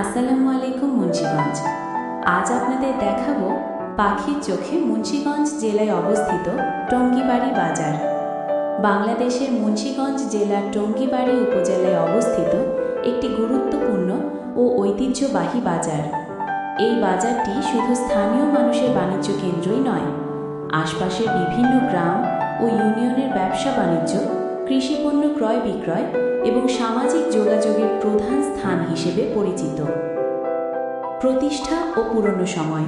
আসসালামু আলাইকুম মুন্সিগঞ্জ। আজ আপনাদের দেখাবো পাখির চোখে মুন্সিগঞ্জ জেলায় অবস্থিত টঙ্গিবাড়ি বাজার। বাংলাদেশের মুন্সিগঞ্জ জেলার টঙ্গিবাড়ি উপজেলায় অবস্থিত একটি গুরুত্বপূর্ণ ও ঐতিহ্যবাহী বাজার। এই বাজারটি শুধু স্থানীয় মানুষের বাণিজ্য কেন্দ্রই নয়, আশপাশের বিভিন্ন গ্রাম ও ইউনিয়নের ব্যবসা বাণিজ্য কৃষিপণ্য ক্রয় বিক্রয় এবং সামাজিক যোগাযোগের প্রধান স্থান হিসেবে পরিচিত। প্রতিষ্ঠা ও পুরনো সময়।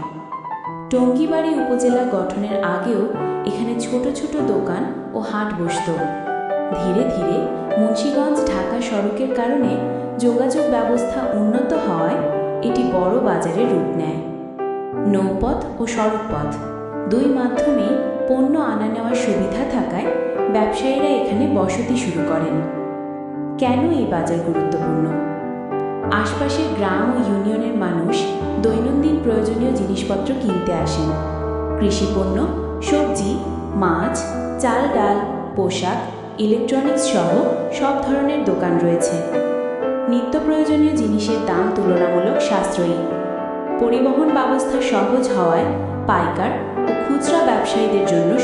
টঙ্গিবাড়ি উপজেলা গঠনের আগেও এখানে ছোট ছোট দোকান ও হাট বসত। ধীরে ধীরে মুন্সীগঞ্জ ঢাকা সড়কের কারণে যোগাযোগ ব্যবস্থা উন্নত হওয়ায় এটি বড় বাজারে রূপ নেয়। নৌপথ ও সড়কপথ দুই মাধ্যমেই পণ্য আনা নেওয়ার সুবিধা থাকায় ব্যবসায়ীরা এখানে বসতি শুরু করেন। কেন এই বাজার গুরুত্বপূর্ণ? আশপাশের গ্রাম ও ইউনিয়নের মানুষ দৈনন্দিন প্রয়োজনীয় জিনিসপত্র কিনতে আসেন। কৃষিপণ্য সবজি, মাছ, চাল, ডাল, পোশাক ইলেকট্রনিক্স সহ সব ধরনের দোকান রয়েছে। নিত্য প্রয়োজনীয় জিনিসের দাম তুলনামূলক সাশ্রয়ী। পরিবহন ব্যবস্থা সহজ হওয়ায় পাইকার ও খুচরা ব্যবসায়ীদের জন্য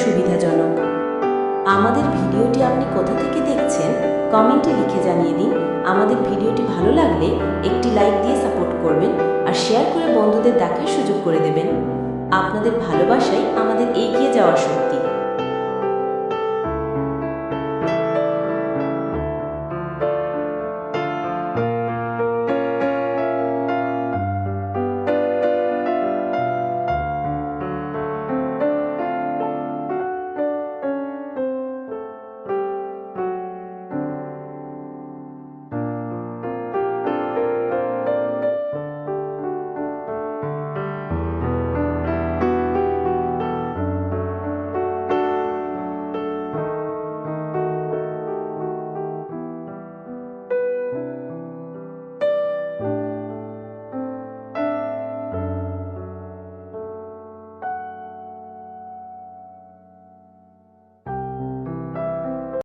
আমাদের ভিডিওটি আপনি কোথা থেকে দেখছেন, কমেন্টে লিখে জানিয়ে দিন। আমাদের ভিডিওটি ভালো লাগলে একটি লাইক দিয়ে সাপোর্ট করবেন আর শেয়ার করে বন্ধুদের দেখার সুযোগ করে দেবেন। আপনাদের ভালোবাসাই আমাদের এগিয়ে যাওয়ার শক্তি।